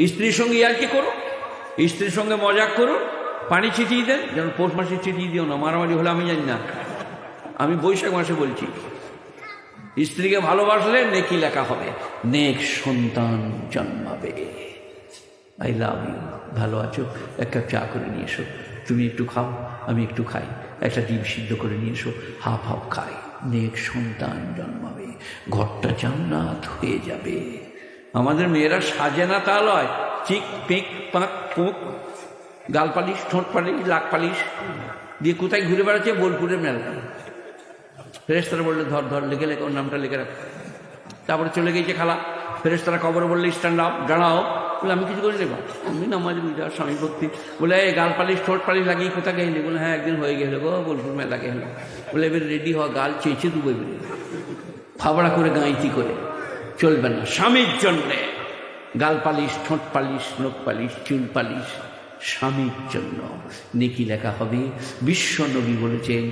স্ত্রীর সঙ্গে আর কি করো? স্ত্রীর সঙ্গে মজাক করো? পানি ছিটিয়ে দেন? যেন পৌষ মাসে ছিটিয়ে দিও না, মারামারি হলে আমি জানি না। আমি বৈশাখ মাসে বলছি, স্ত্রীকে ভালোবাসলে নেকি লেখা হবে, নেক সন্তান জন্মাবে। আই লাভ ইউ ভালো আছো? এক কাপ চা করে নিয়ে এসো। তুমি একটু খাও, আমি একটু খাই। একটা ডিম সিদ্ধ করে নিয়ে এসো, হাফ হাফ খাই। নেক সন্তান জন্মাবে। ঘরটা জান্নাত হয়ে যাবে। আমাদের মেয়েরা সাজে না তা লয়। চিক, পিক, পাক পুক গাল পালিশ, ঠোঁট পালিশ, লাক পালিশ দিয়ে কোথায় ঘুরে বেড়াচ্ছে? বোলপুরের মেলা। ফেরেস্তারা বললে, ধর ধর লিখে লেখে ওর নামটা লিখে রাখ। তারপরে চলে গেছে খালা। ফেরেস্তারা কবর বললে, স্ট্যান্ড আপ, দাঁড়াও। বলে, আমি কিছু করি নেবা আমি নামাজ বুঝা স্বামী ভক্তি। বলে, এই গাল পালিশ, ঠোঁট পালিশ লাগিয়ে কোথায় গেলি? বলে হ্যাঁ একদিন হয়ে গেলে গো, বোলপুর মেলা গেল বলে, এবার রেডি হওয়া গাল চেয়েছে দুবো এবারে। ফাবড়া করে গাঁইতি করে। চলবে না, স্বামীর জন্যে। গাল পালিশ, ঠোঁট পালিশ নখ পালিশ, চুল পালিশ, স্বামীর জন্য। নেকি লেখা হবে, বিশ্ব নবী বলেছেন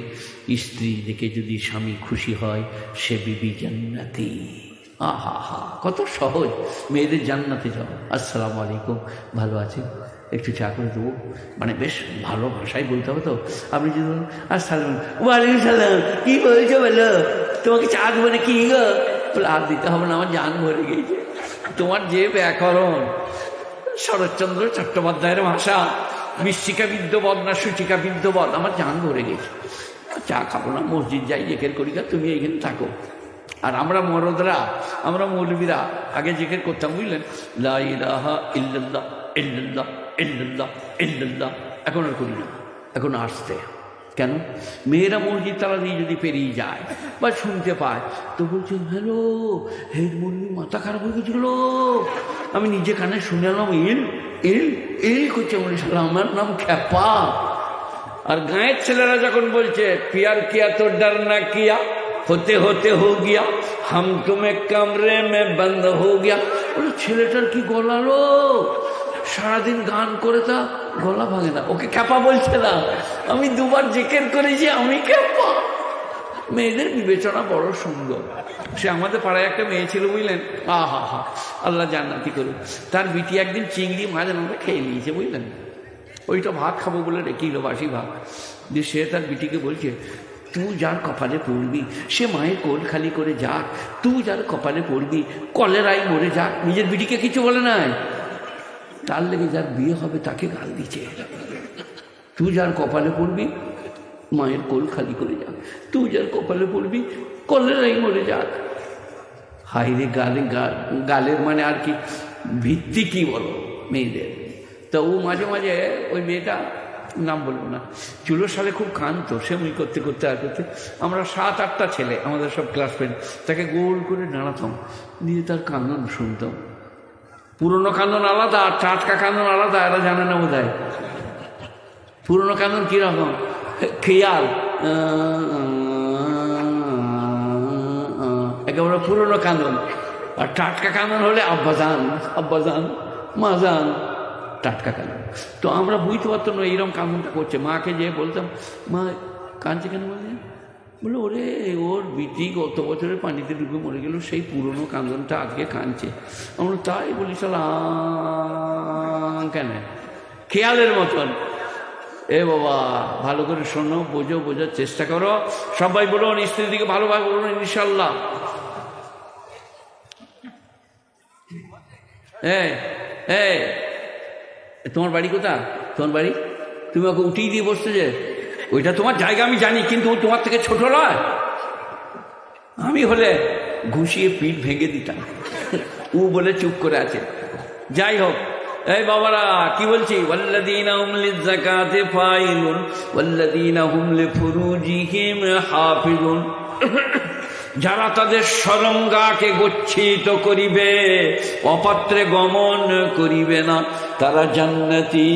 স্ত্রী দেখে যদি স্বামী খুশি হয়, সে বিবি জান্নাতি। আহা হা কত সহজ। মেয়েদের জান্নাতে যাও। আসসালামু আলাইকুম। ভালো আছেন একটু চা করে দেবো। মানে বেশ ভালো ভাষায় বলতে হবে তো। আপনি যদি আসসালাম ওয়ালাইকুম সালাম। কি বলছো বলো? তোমাকে চা দেবো না কি গো? বলে আর দিতে হবে না, আমার জান ভরে গিয়েছে তোমার যে ব্যাকরণ, শরৎচন্দ্র চট্টোপাধ্যায়ের ভাষা মৃষ্টিকা বিদ্যবদ না সূচিকা বিদ্যবদ, আমার জান ভরে গেছে। চা খাব না, মসজিদ যাই, জেকের করি তুমি এইখানে থাকো। আর আমরা মরদরা, আমরা মৌলবীরা, আগে জেকের করতাম, বুঝলেন? ইল্লাল্লাহ ইল্লাল্লাহ ইল্লাল্লাহ। এখন আর করি না, এখন আসতে। কেন? মেয়েরা মসজিদ তালা দিয়ে যদি পেরিয়ে যায় বা শুনতে পায়, তো বলছে, হ্যালো, হেড মুরগি মাথা খারাপ হয়ে গেছিল আমি নিজে কানে শুনে এলাম ইল ইল ইল করছে সালাম আমার নাম খ্যাপা। আর গাঁয়ের ছেলেরা যখন বলছে, পিয়ার কিয়া তো ডর না কিয়া, হতে হতে হো গিয়া, হাম তুমে কামরে মে বন্ধ হো গিয়া। বলে, ছেলেটার কি গলালো সারাদিন গান করে তা গলা ভাঙে না। ওকে খ্যাপা বলছে না। আমি দুবার জেকের করেছি, আমি খ্যাপা? মেয়েদের বিবেচনা বড় সুন্দর। সে আমাদের পাড়ায় একটা মেয়ে ছিল, বুঝলেন? আহা হা আল্লাহ জান্নাতি করুন তার বিটি একদিন চিংড়ি, মাছ আমরা খেয়ে নিয়েছে, বুঝলেন? ওইটা ভাত খাব বলে রেখেইল বাসি ভাত। দিয়ে সে তার বিটিকে বলছে, তুই যার কপালে পড়বি, সে মায়ের কোল খালি করে যাক। তুই যার কপালে পড়বি, কলেরাই মরে যাক। নিজের বিটিকে কিছু বলে নাই? তার লেগে যার বিয়ে হবে তাকে গাল দিচ্ছে। তুই যার কপালে পড়বি, মায়ের কোল খালি করে যাক তুই যার কপালে পড়বি কলেরাই মরে যাক। হাইরে গালে গালের মানে আর কি? ভিত্তি কি বলো মেয়েদের? তো ও মাঝে মাঝে ওই মেয়েটা, নাম বলব না, চুলোর সালে খুব কাঁদতো সে মুই করতে করতে আর করতে, আমরা সাত, আটটা ছেলে, আমাদের সব ক্লাস ফ্রেন্ড তাকে গোল করে নাড়াতাম দিয়ে তার কান্দন শুনতাম। পুরনো কান্দন আলাদা আর টাটকা কান্দন আলাদা, এরা জানে না বোধ হয় পুরনো কান্দন কীরকম খেয়াল। একেবারে পুরনো কান্দন আর টাটকা কান্দন হলে আব্বাজান আব্বাজান, মাজান, টাটকা কান্দন তো আমরা বুঝতে পারতাম না, এইরকম কান্দনটা করছে। মাকে যেয়ে বলতাম, মা, কাঁদছে কেন বলে বলে, ওরে, ওর বিটি গত বছরের পানিতে ডুবে মরে গেল, সেই পুরনো কান্দনটা আজকে কাঁদছে আমরা তাই বলি সালাম কেন? খেয়ালের মতন। এ বাবা, ভালো করে শোনো, বোঝো, বোঝার চেষ্টা করো। সবাই বলুন স্ত্রীর দিকে ভালোভাবে বলুন ইনশাল্লাহ। তোমার বাড়ি কোথা তোমার বাড়ি? তুমি ওকে উঠিয়ে দিয়ে বসতে যে? ওইটা তোমার জায়গা আমি জানি, কিন্তু ও তোমার থেকে ছোট নয়। আমি হলে ঘুষিয়ে পিঠ ভেঙে দিতাম। উ বলে চুপ করে আছে। যাই হোক, এই বাবারা, কি বলছি? ওয়াল্লাযীনা হুম লিযাকাতি ফাইলুন, ওয়াল্লাযীনা হুম লিফুরুজিহিম হাফিজুন। যারা তাদের সরঙ্গাকে গচ্ছিত করিবে, অপাত্রে গমন করিবে না, তারা জান্নাতি।